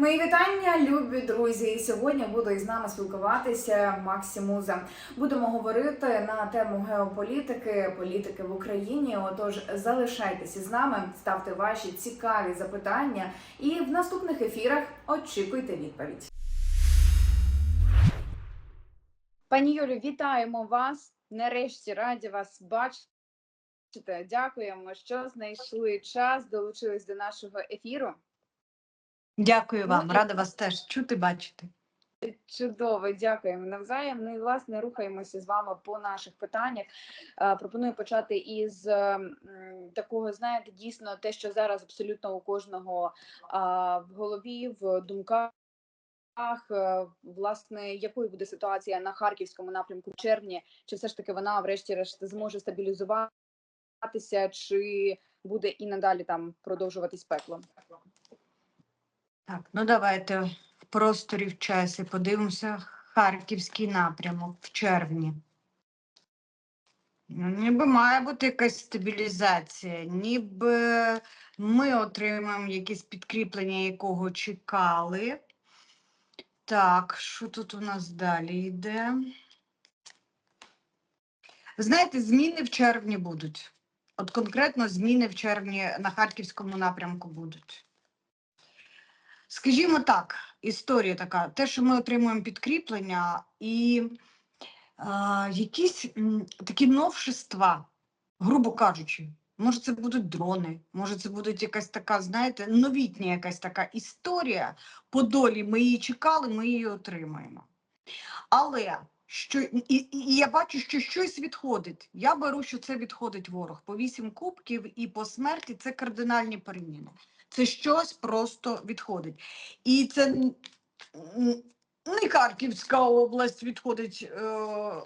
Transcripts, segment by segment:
Мої вітання, любі друзі. Сьогодні буду із нами спілкуватися Максимуза. Будемо говорити на тему геополітики, політики в Україні. Отож, залишайтеся з нами, ставте ваші цікаві запитання, і в наступних ефірах очікуйте відповідь. Пані Юлю, вітаємо вас. Нарешті раді вас бачити. Дякуємо, що знайшли час, долучились до нашого ефіру. Дякую вам, Ну, рада вас теж чути, бачити. Чудово, дякуємо навзаєм. Ну і власне рухаємося з вами по наших питаннях. Е, Пропоную почати із е, м, такого, знаєте, дійсно те, що зараз абсолютно у кожного в голові, в думках. е, Власне, якою буде ситуація на харківському напрямку в червні? Чи все ж таки вона, врешті-решт, зможе стабілізуватися, чи буде і надалі там продовжуватись пекло? Так, ну давайте в просторі в часі подивимося Харківський напрямок в червні. Ну, ніби має бути якась стабілізація, ніби ми отримаємо якесь підкріплення, якого чекали. Так, що тут у нас далі йде? Знаєте, зміни в червні будуть. От конкретно зміни в червні на Харківському напрямку будуть. Скажімо так, історія така, те, що ми отримуємо підкріплення і а, якісь м, такі новшества, грубо кажучи, може, це будуть дрони, може, це буде якась така, знаєте, новітня якась така історія по долі. Ми її чекали, ми її отримаємо. Але що і і я бачу, що щось відходить. Я беру, що це відходить ворог. По вісім кубків і по смерті це кардинальні переміни. Це щось просто відходить. І це не Харківська область відходить е,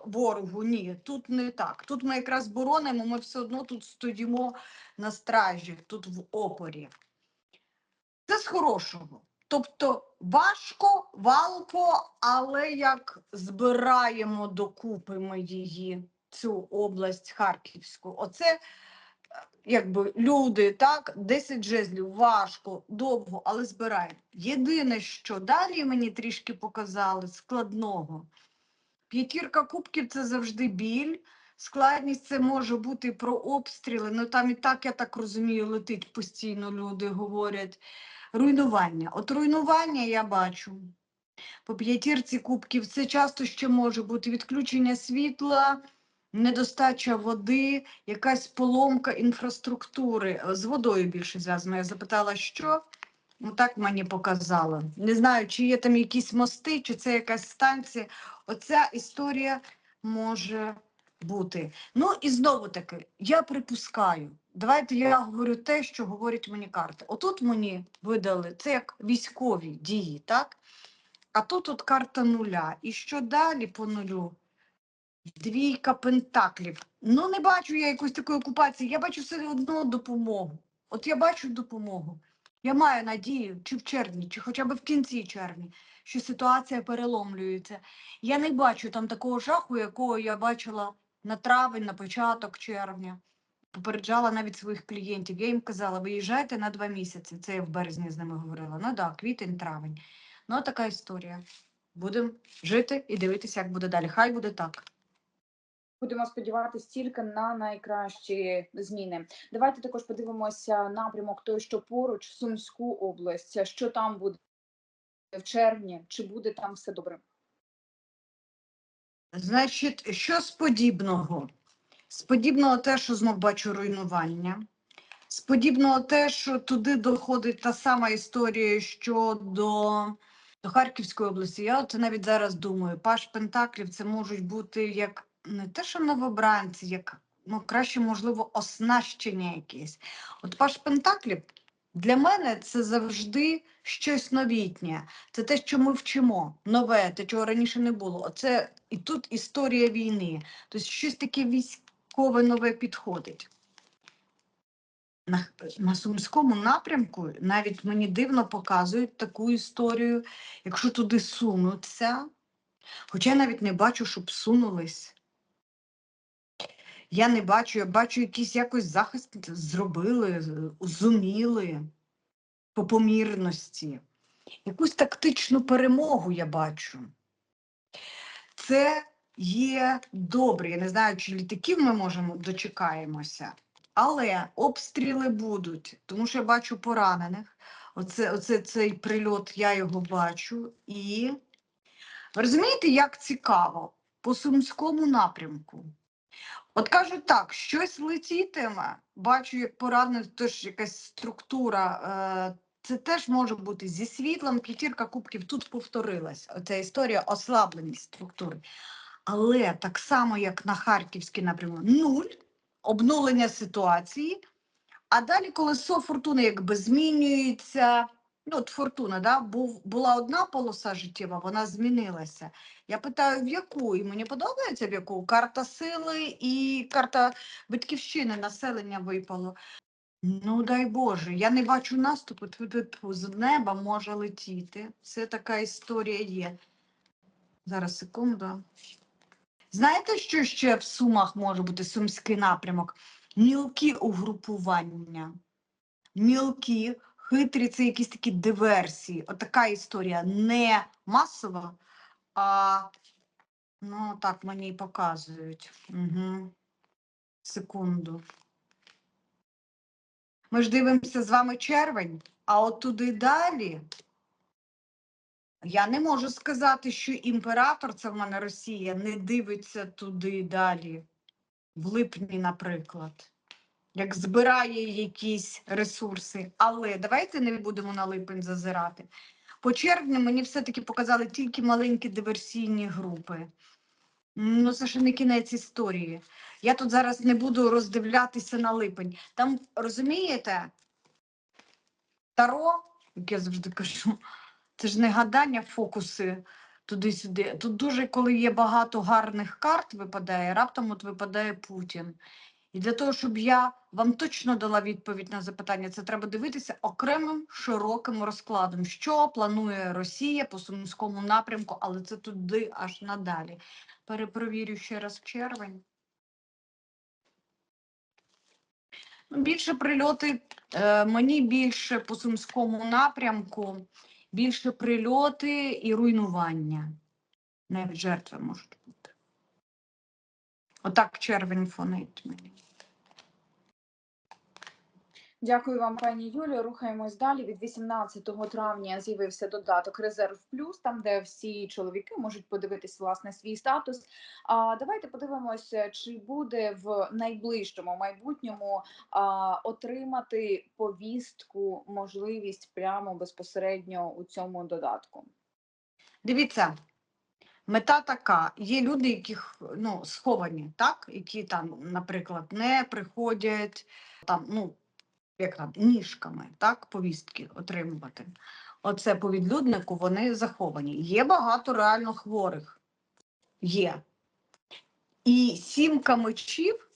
ворогу. Ні, тут не так. Тут ми якраз боронимо, ми все одно тут стоїмо на стражі, тут в опорі. Це з хорошого. Тобто важко, валко, але як збираємо докупи ми її, цю область Харківську, оце якби люди, так, 10 жезлів, важко, довго, але збираємо. Єдине, що далі мені трішки показали складного. П'ятірка кубків це завжди біль. Складність це може бути про обстріли. Ну там і так, я так розумію, летить постійно, люди говорять. Руйнування. От руйнування я бачу. По п'ятірці кубків це часто ще може бути відключення світла, недостача води, якась поломка інфраструктури. Е, З водою більше зв'язано. Я запитала, що? Ну, так мені показало. Не знаю, чи є там якісь мости, чи це якась станція. Оця історія може бути. Ну і знову таки, я припускаю. Давайте я говорю те, що говорять мені карти. Отут мені видали це як військові дії, так? А тут от карта нуля. І що далі по нулю? Двійка пентаклів. Ну, не бачу я якоїсь такої окупації, я бачу все одно допомогу. От я бачу допомогу. Я маю надію, чи в червні, чи хоча б в кінці червня, що ситуація переломлюється. Я не бачу там такого жаху, якого я бачила на травень, на початок червня. Попереджала навіть своїх клієнтів. Я їм казала, виїжджайте на два місяці. Це я в березні з ними говорила. Ну так, квітень, травень. Ну, така історія. Будемо жити і дивитися, як буде далі. Хай буде так. Будемо сподіватися тільки на найкращі зміни. Давайте також подивимося напрямок той, що поруч Сумську область. Що там буде в червні? Чи буде там все добре? Значить, що з подібного? З подібного те, що знов бачу руйнування. З подібного те, що туди доходить та сама історія щодо до Харківської області. Я от навіть зараз думаю, Паш Пентаклів це можуть бути як не те, що новобранці, як ну, краще, можливо, оснащення якесь. От Паш Пентаклів для мене це завжди щось новітнє. Це те, що ми вчимо, нове, те, чого раніше не було. Оце і тут історія війни. Тобто щось таке військове нове підходить. На, на Сумському напрямку навіть мені дивно показують таку історію, якщо туди сунуться. Хоча я навіть не бачу, щоб сунулись. Я не бачу, я бачу якийсь якось захист зробили, зуміли по помірності. якусь тактичну перемогу я бачу. Це є добре. Я не знаю, чи літаків ми можемо дочекаємося, але обстріли будуть, тому що я бачу поранених. Оце, оце цей прильот, я його бачу. І ви розумієте, як цікаво по сумському напрямку. От кажуть так, щось летітиме, бачу, як поранений, теж якась структура. Е, це теж може бути зі світлом, п'ятірка кубків тут повторилась. Оця історія ослабленість структури. Але так само, як на Харківський напрямок, нуль, обнулення ситуації. А далі колесо фортуни якби змінюється. Ну, от фортуна, да, був, була одна полоса життєва, вона змінилася. Я питаю, в яку? І мені подобається в яку? Карта сили і карта батьківщини, населення випало. Ну, дай Боже, я не бачу наступу, з неба може летіти. Це така історія є. Зараз секунду. Знаєте, що ще в Сумах може бути сумський напрямок? Мілкі угрупування. Мілкі, хитрі це якісь такі диверсії. Отака історія не масова, а ну так мені і показують. Угу. Секунду. Ми ж дивимося з вами червень, а от туди далі. Я не можу сказати, що імператор, це в мене Росія, не дивиться туди далі, в липні, наприклад, як збирає якісь ресурси. Але давайте не будемо на липень зазирати. По червню мені все-таки показали тільки маленькі диверсійні групи. Ну, це ще не кінець історії. Я тут зараз не буду роздивлятися на липень. Там, розумієте, Таро, як я завжди кажу, це ж не гадання, фокуси туди-сюди. Тут дуже, коли є багато гарних карт, випадає, раптом от випадає Путін. І для того, щоб я вам точно дала відповідь на запитання, це треба дивитися окремим широким розкладом, що планує Росія по сумському напрямку, але це туди аж надалі. Перепровірю ще раз червень. Ну, Більше прильоти, е, мені більше по сумському напрямку, більше прильоти і руйнування. Навіть жертви можуть бути. Отак червень фонить мені. Дякую вам, пані Юлію. Рухаємось далі. Від 18 травня з'явився додаток Резерв Плюс, там де всі чоловіки можуть подивитись власне свій статус. А давайте подивимося, чи буде в найближчому майбутньому а, отримати повістку, можливість прямо безпосередньо у цьому додатку. Дивіться, мета така: є люди, яких ну, сховані, так? які там, наприклад, не приходять там, ну, як там, ніжками, так, повістки отримувати. Оце по відлюднику вони заховані. Є багато реально хворих. Є. І сімка мечів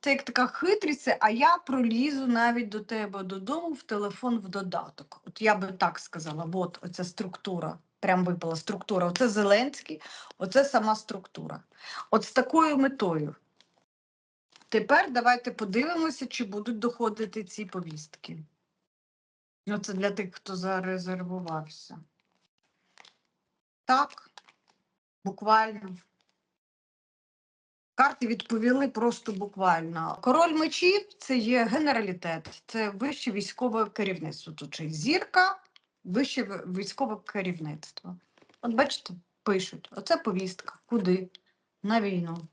це як така хитрість, а я пролізу навіть до тебе додому в телефон в додаток. От я би так сказала, от оця структура. Прям випала структура. Оце Зеленський, оце сама структура. От з такою метою. Тепер давайте подивимося, чи будуть доходити ці повістки. Ну, це для тих, хто зарезервувався. Так, буквально. Карти відповіли просто буквально. Король мечів це є генералітет, це вище військове керівництво. Тут зірка, вище військове керівництво. От бачите, пишуть: оце повістка. Куди? На війну.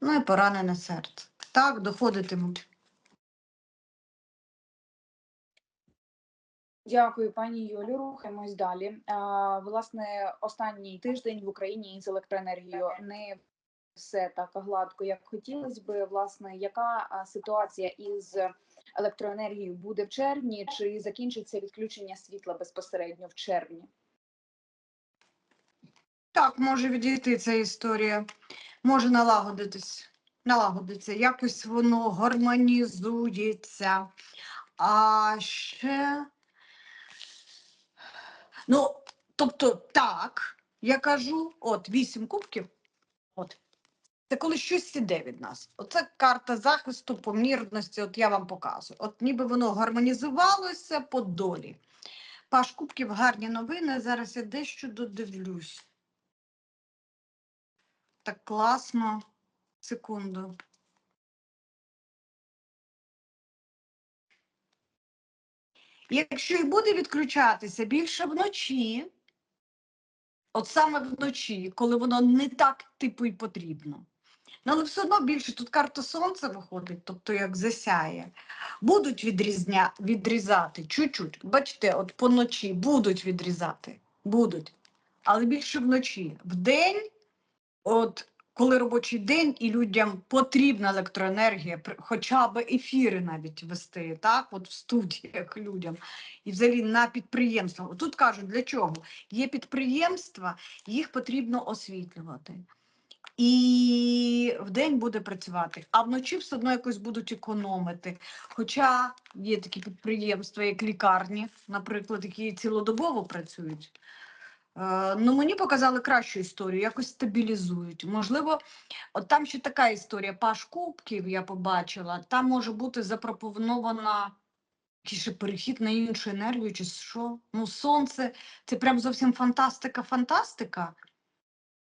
Ну і поранене серце. Так, доходитимуть. Дякую, пані Юлю. Рухаємось далі. А, власне, останній тиждень в Україні з електроенергією не все так гладко, як хотілося би. Власне, яка ситуація із електроенергією буде в червні? Чи закінчиться відключення світла безпосередньо в червні? Так, може відійти ця історія, може налагодитись, налагодиться, якось воно гармонізується. А ще. Ну, тобто, так, я кажу, от вісім кубків, от. Це коли щось іде від нас. Оце карта захисту, помірності, от я вам показую. От ніби воно гармонізувалося по долі. Паш Кубків, гарні новини. Зараз я дещо додивлюсь. Так класно. Секунду. Якщо і буде відключатися більше вночі, от саме вночі, коли воно не так типу і потрібно. Ну, але все одно більше тут карта сонця виходить, тобто як засяє. Будуть відрізня... відрізати чуть-чуть. Бачите, от поночі будуть відрізати. Будуть. Але більше вночі. Вдень, от коли робочий день і людям потрібна електроенергія, хоча б ефіри навіть вести, так, от в студіях людям, і взагалі на підприємствах. Тут кажуть, для чого? Є підприємства, їх потрібно освітлювати. І вдень буде працювати, а вночі все одно якось будуть економити. Хоча є такі підприємства, як лікарні, наприклад, які цілодобово працюють. Е, ну, мені показали кращу історію, якось стабілізують. Можливо, от там ще така історія. Паш Кубків я побачила, там може бути запропонована якийсь перехід на іншу енергію, чи що. Ну, сонце це прям зовсім фантастика, фантастика.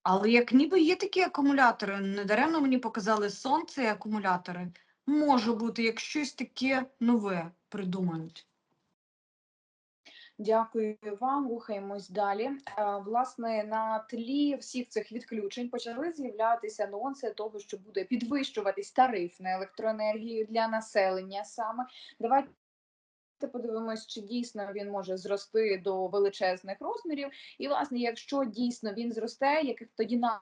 Але як ніби є такі акумулятори, недаремно мені показали сонце і акумулятори. Може бути, як щось таке нове придумають. Дякую вам. Рухаємось далі. Е, Власне, на тлі всіх цих відключень почали з'являтися анонси того, що буде підвищуватись тариф на електроенергію для населення. Саме давайте подивимось, чи дійсно він може зрости до величезних розмірів. І, власне, якщо дійсно він зросте, яких тоді на-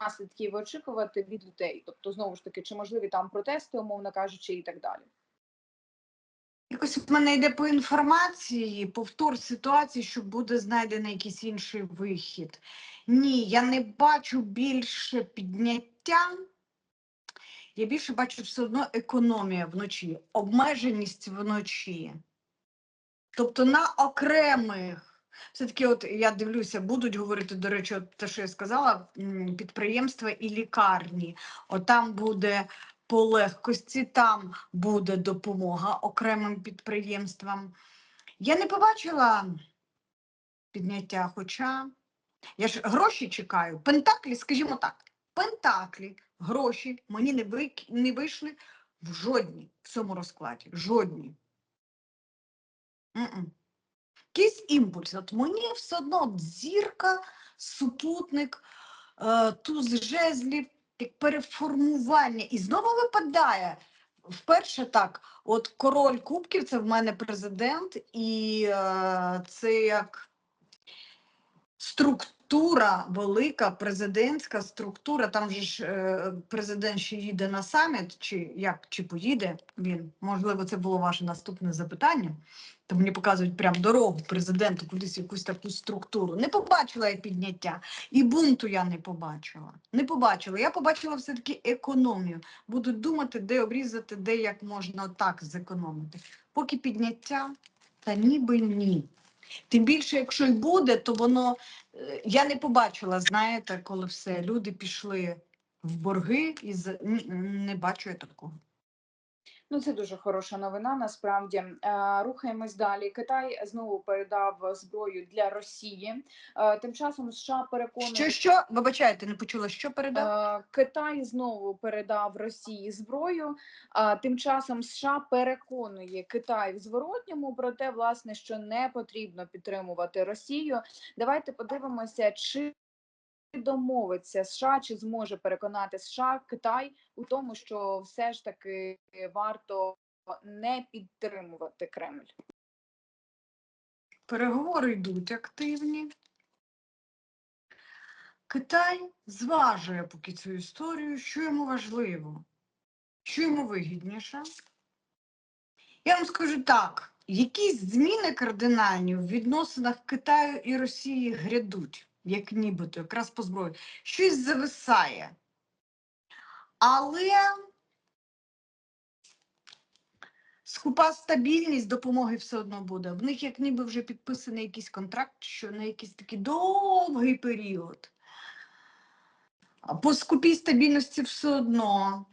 наслідків очікувати від людей? Тобто, знову ж таки, чи можливі там протести, умовно кажучи, і так далі. Якось в мене йде по інформації, повтор ситуації, що буде знайдений якийсь інший вихід. Ні, я не бачу більше підняття. Я більше бачу все одно економія вночі, обмеженість вночі. Тобто на окремих, все-таки, от я дивлюся, будуть говорити, до речі, от те, що я сказала, підприємства і лікарні. От там буде по легкості, там буде допомога окремим підприємствам. Я не побачила підняття, хоча я ж гроші чекаю. Пентаклі, скажімо так, пентаклі, гроші мені не, вик... не вийшли в жодній в цьому розкладі. Жодні. Якийсь імпульс. От мені все одно зірка, супутник, е, туз жезлів, як переформування. І знову випадає. Вперше так, от король кубків це в мене президент, і е, це як структура велика, президентська структура. Там же ж е, президент ще їде на саміт, чи як чи поїде він? Можливо, це було ваше наступне запитання. То мені показують прям дорогу президенту, кудись якусь таку структуру. Не побачила я підняття. І бунту я не побачила. Не побачила. Я побачила все-таки економію. Буду думати, де обрізати, де як можна так зекономити. Поки підняття, та ніби ні. Тим більше, якщо й буде, то воно е, я не побачила, знаєте, коли все, люди пішли в борги і не бачу я такого. Ну, це дуже хороша новина. Насправді Е, рухаємось далі. Китай знову передав зброю для Росії. Е, Тим часом США переконує Що, що, вибачайте, не почула, що передав? Е, Китай знову передав Росії зброю. А тим часом США переконує Китай в зворотньому про те, власне, що не потрібно підтримувати Росію. Давайте подивимося, чи домовиться США, чи зможе переконати США Китай у тому, що все ж таки варто не підтримувати Кремль. Переговори йдуть активні. Китай зважує поки цю історію, що йому важливо, що йому вигідніше. Я вам скажу так: якісь зміни кардинальні в відносинах Китаю і Росії грядуть, як нібито, якраз по зброї. Щось зависає. Але скупа стабільність допомоги все одно буде. В них як ніби вже підписаний якийсь контракт, що на якийсь такий довгий період. По скупій стабільності все одно.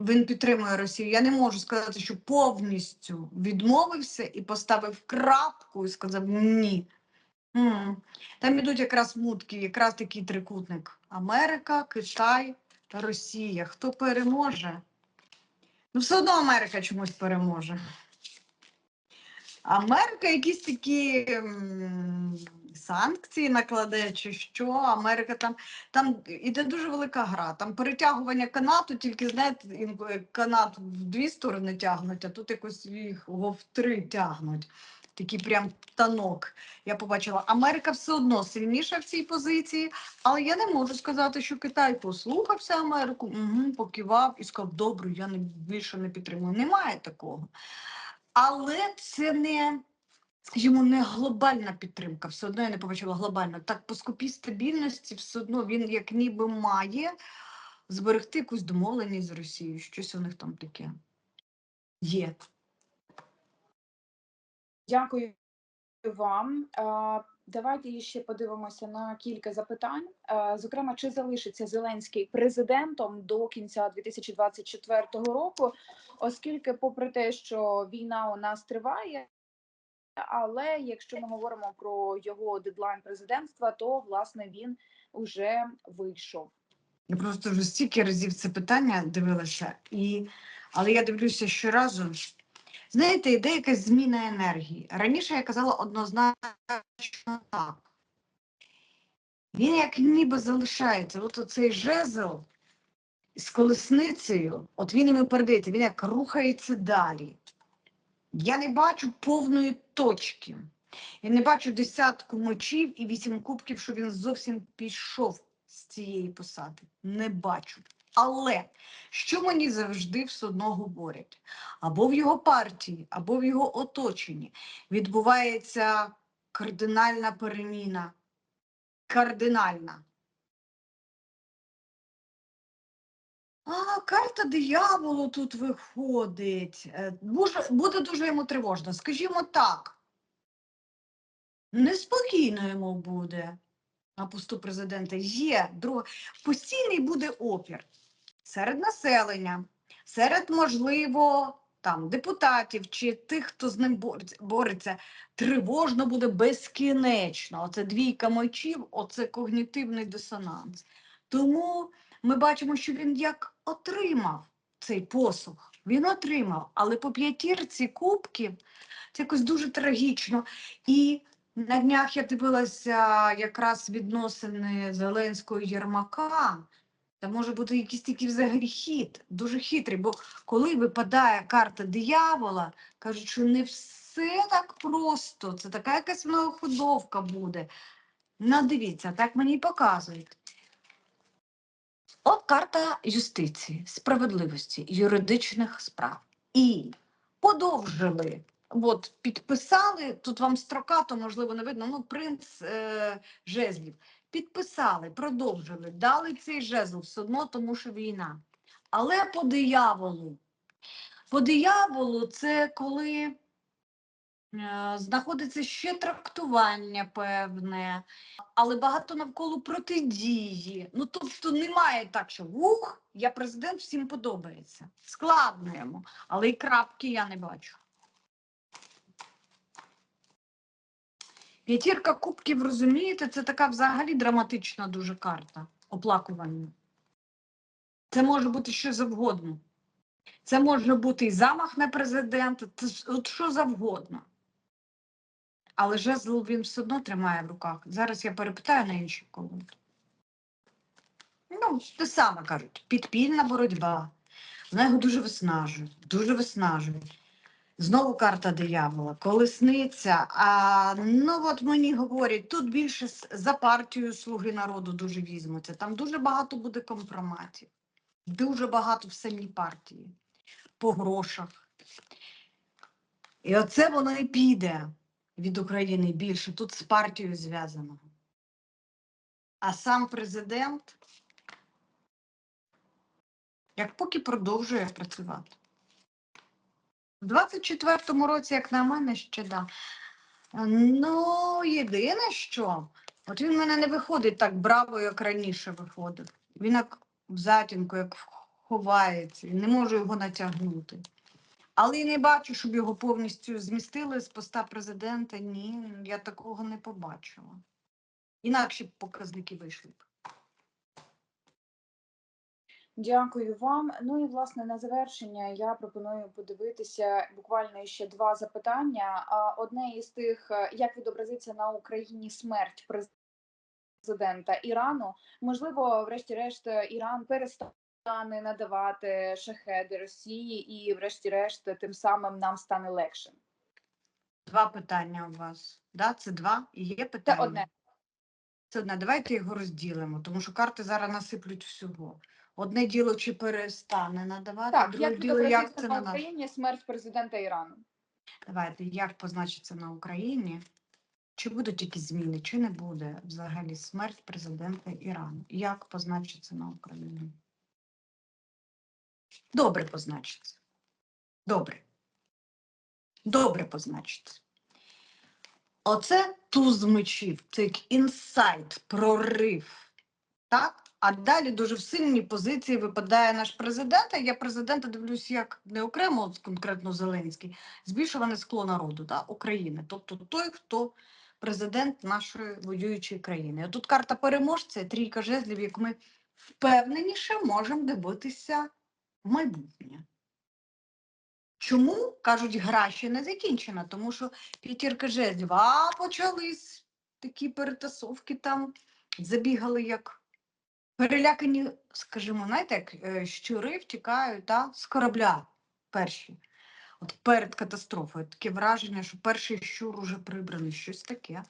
він підтримує Росію. Я не можу сказати, що повністю відмовився і поставив крапку і сказав ні. Там ідуть якраз мутки, якраз такий трикутник. Америка, Китай, Росія. Хто переможе? Ну, все одно Америка чомусь переможе. Америка якісь такі санкції накладе, чи що. Америка там, там іде дуже велика гра. Там перетягування канату, тільки знаєте, канат в дві сторони тягнуть, а тут якось його в три тягнуть. Такий прям танок. Я побачила, Америка все одно сильніша в цій позиції, але я не можу сказати, що Китай послухався Америку, угу, покивав і сказав, добре, я не, більше не підтримую. Немає такого. Але це не, скажімо, не глобальна підтримка. Все одно я не побачила глобально. Так, по скупі стабільності, все одно він як ніби має зберегти якусь домовленість з Росією. Щось у них там таке є. Дякую вам. Давайте ще подивимося на кілька запитань. Зокрема, чи залишиться Зеленський президентом до кінця 2024 року, оскільки, попри те, що війна у нас триває, але якщо ми говоримо про його дедлайн президентства, то власне він уже вийшов. Я просто вже стільки разів це питання дивилася, і... але я дивлюся щоразу. Знаєте, йде якась зміна енергії. Раніше я казала однозначно так. Він як ніби залишається. От оцей жезл з колесницею, от він йому передається, він як рухається далі. Я не бачу повної точки. Я не бачу десятку мечів і вісім кубків, що він зовсім пішов з цієї посади. Не бачу. Але що мені завжди все одно говорять? Або в його партії, або в його оточенні відбувається кардинальна переміна. Кардинальна. А, карта дияволу тут виходить. Буде, буде дуже йому тривожно. Скажімо так. Неспокійно йому буде на посту президента. Є друга. Постійний буде опір серед населення, серед, можливо, там депутатів чи тих, хто з ним бореться. Тривожно буде безкінечно. Оце двійка мечів, оце когнітивний дисонанс. Тому ми бачимо, що він як отримав цей посух. Він отримав, але по п'ятірці кубків це якось дуже трагічно. І на днях я дивилася якраз відносини Зеленського і Єрмака. Та може бути якийсь такий взагалі хід, дуже хитрий, бо коли випадає карта диявола, кажуть, що не все так просто, це така якась многоходовка буде. Ну, дивіться, так мені й показують. От карта юстиції, справедливості, юридичних справ. І подовжили. От підписали, тут вам строка, то можливо не видно, ну принц е, жезлів. Підписали, продовжили, дали цей жезл все одно, тому що війна. Але по дияволу. По дияволу це коли е, знаходиться ще трактування певне, але багато навколо протидії. Ну, тобто немає так, що ух, я президент, всім подобається. Складно йому, але і крапки я не бачу. П'ятірка кубків, розумієте, це така взагалі драматична дуже карта оплакування. Це може бути що завгодно. Це може бути і замах на президента, це от що завгодно. Але жезл він все одно тримає в руках. Зараз я перепитаю на інші колоди. Ну, те саме кажуть, підпільна боротьба. Вона його дуже виснажує, дуже виснажує. Знову карта диявола, колесниця. А ну от мені говорять, тут більше за партію Слуги народу дуже візьмуться. Там дуже багато буде компроматів. Дуже багато в самій партії, по грошах. І оце воно і піде від України більше. Тут з партією зв'язано. А сам президент, як поки продовжує працювати. У 24-му році, як на мене, ще да. Ну, єдине, що от він в мене не виходить так браво, як раніше виходив. Він як в затінку, як ховається, не можу його натягнути. Але і не бачу, щоб його повністю змістили з поста президента. Ні, я такого не побачила. Інакші показники вийшли б. Дякую вам. Ну і власне на завершення я пропоную подивитися буквально ще два запитання. Одне із тих, е, як відобразиться на Україні смерть президента Ірану? Можливо, врешті-решт, Іран перестане надавати шахеди Росії, і, врешті-решт, тим самим нам стане легше. Два питання у вас. Да? Це два і є Це одне. Це одне. Давайте його розділимо, тому що карти зараз насиплють всього. Одне діло чи перестане надавати, Так, друге як діло, як це на. Україні смерть президента Ірану? Давайте, як позначиться на Україні? Чи будуть якісь зміни, чи не буде взагалі смерть президента Ірану? Як позначиться на Україні? Добре позначиться. Добре. Добре позначиться. Оце туз мечів, це як інсайт, прорив. Так? А далі дуже в сильній позиції випадає наш президент. Я президента дивлюсь як не окремо, конкретно Зеленський, збільшуване скло народу да, України. Тобто той, хто президент нашої воюючої країни. А тут карта переможця, трійка жезлів, як ми впевненіше можемо дивитися в майбутнє. Чому кажуть, гра ще не закінчена? Тому що п'ятірка жезлів, а почались такі перетасовки там, забігали як перелякані, скажімо, знаєте, як е, щури втікають та, з корабля перші. От перед катастрофою таке враження, що перший щур уже прибраний, щось таке.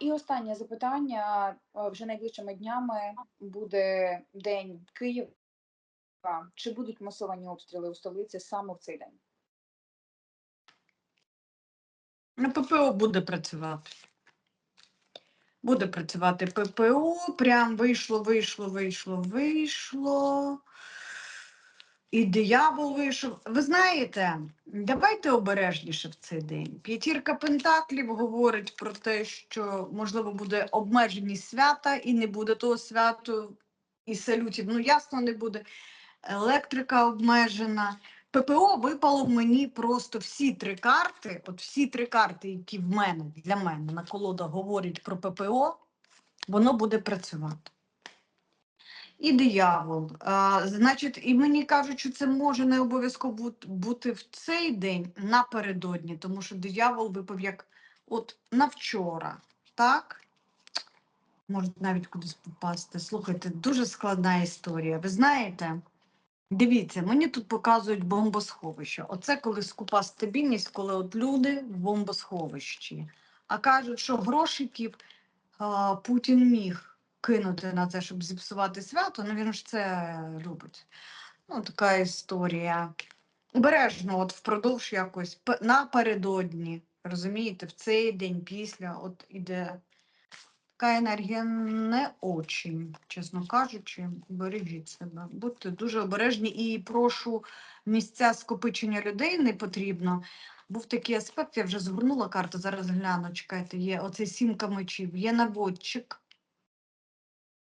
І останнє запитання. Вже найближчими днями буде День Києва. Чи будуть масовані обстріли у столиці саме в цей день? На ППО буде працювати. Буде працювати ППО, прям вийшло, вийшло, вийшло, вийшло. І диявол вийшов. Ви знаєте, давайте обережніше в цей день. П'ятірка Пентаклів говорить про те, що можливо буде обмеженість свята, і не буде того святу, і салютів. Ну, ясно, не буде. Електрика обмежена. ППО випало мені просто всі три карти. От всі три карти, які в мене для мене на колодах говорять про ППО, воно буде працювати. І диявол. А, значить, і мені кажуть, що це може не обов'язково бути в цей день напередодні, тому що диявол випав як от на так? Може навіть кудись попасти. Слухайте, дуже складна історія. Ви знаєте, дивіться, мені тут показують бомбосховище. Оце коли скупа стабільність, коли от люди в бомбосховищі. А кажуть, що грошиків Путін міг кинути на це, щоб зіпсувати свято, ну він ж це любить. Ну, така історія. Обережно, от впродовж якось напередодні, розумієте, в цей день після от іде така енергія не очень, чесно кажучи, бережіть себе. Будьте дуже обережні і прошу місця скопичення людей не потрібно. Був такий аспект, я вже згорнула карту, зараз гляну, чекайте, є оце сімка мечів, є наводчик.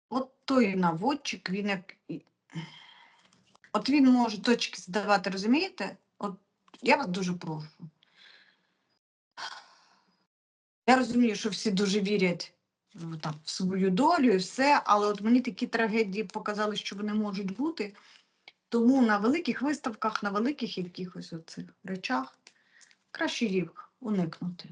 От той наводчик, він як. От він може точки здавати, розумієте? От я вас дуже прошу. Я розумію, що всі дуже вірять там, в свою долю і все, але от мені такі трагедії показали, що вони можуть бути. Тому на великих виставках, на великих якихось оцих речах краще їх уникнути.